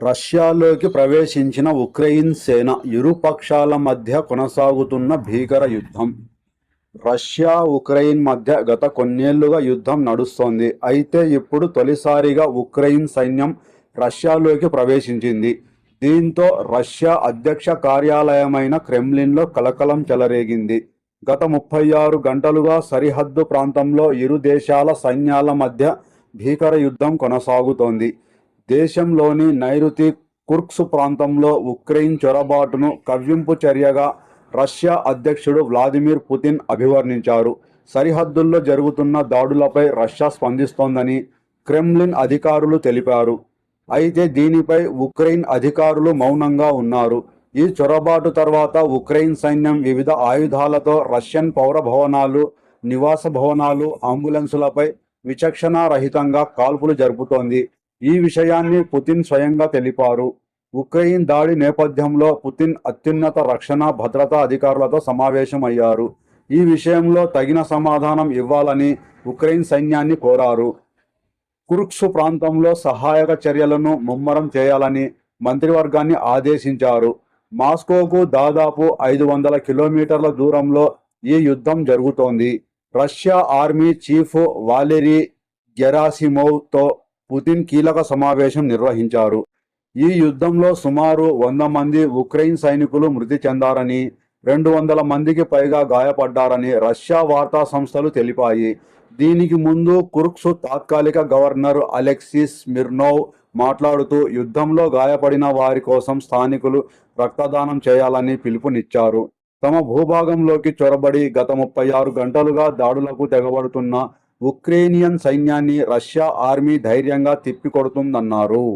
రష్యాలోకి ప్రవేశించిన ఉక్రెయిన్ సేన ఇరు పక్షాల మధ్య కొనసాగుతున్న భీకర యుద్ధం. రష్యా ఉక్రెయిన్ మధ్య గత కొన్నేళ్ళుగా యుద్ధం నడుస్తోంది. అయితే ఇప్పుడు తొలిసారిగా ఉక్రెయిన్ సైన్యం రష్యాలోకి ప్రవేశించింది. దీంతో రష్యా అధ్యక్ష కార్యాలయమైన క్రెమ్లిన్లో కలకలం చెలరేగింది. గత ముప్పై ఆరు గంటలుగా సరిహద్దు ప్రాంతంలో ఇరు దేశాల సైన్యాల మధ్య భీకర యుద్ధం కొనసాగుతోంది. దేశంలోని నైరుతి కుర్క్స్ ప్రాంతంలో ఉక్రెయిన్ చొరబాటును కవ్వింపు చర్యగా రష్యా అధ్యక్షుడు వ్లాదిమిర్ పుతిన్ అభివర్ణించారు. సరిహద్దుల్లో జరుగుతున్న దాడులపై రష్యా స్పందిస్తోందని క్రెమ్లిన్ అధికారులు తెలిపారు. అయితే దీనిపై ఉక్రెయిన్ అధికారులు మౌనంగా ఉన్నారు. ఈ చొరబాటు తర్వాత ఉక్రెయిన్ సైన్యం వివిధ ఆయుధాలతో రష్యన్ పౌర భవనాలు నివాస భవనాలు అంబులెన్సులపై విచక్షణారహితంగా కాల్పులు జరుపుతోంది. ఈ విషయాన్ని పుతిన్ స్వయంగా తెలిపారు. ఉక్రెయిన్ దాడి నేపథ్యంలో పుతిన్ అత్యున్నత రక్షణ భద్రతా అధికారులతో సమావేశమయ్యారు. ఈ విషయంలో తగిన సమాధానం ఇవ్వాలని ఉక్రెయిన్ సైన్యాన్ని కోరారు. కురుక్సు ప్రాంతంలో సహాయక చర్యలను ముమ్మరం చేయాలని మంత్రివర్గాన్ని ఆదేశించారు. మాస్కోకు దాదాపు ఐదు వందల కిలోమీటర్ల దూరంలో ఈ యుద్ధం జరుగుతోంది. రష్యా ఆర్మీ చీఫ్ వాలెరీ గెరాసిమోవ్తో పుతిన్ కీలక సమావేశం నిర్వహించారు. ఈ యుద్ధంలో సుమారు వంద మంది ఉక్రెయిన్ సైనికులు మృతి చెందారని రెండు వందల మందికి పైగా గాయపడ్డారని రష్యా వార్తా సంస్థలు తెలిపాయి. దీనికి ముందు కుర్క్స్ తాత్కాలిక గవర్నర్ అలెక్సిస్ మిర్నోవ్ మాట్లాడుతూ యుద్ధంలో గాయపడిన వారి కోసం స్థానికులు రక్తదానం చేయాలని పిలుపునిచ్చారు. తమ భూభాగంలోకి చొరబడి గత ముప్పై ఆరు గంటలుగా దాడులకు తెగబడుతున్న ఉక్రేనియన్ సైన్యాన్ని రష్యా ఆర్మీ ధైర్యంగా తిప్పికొడుతుందన్నారు.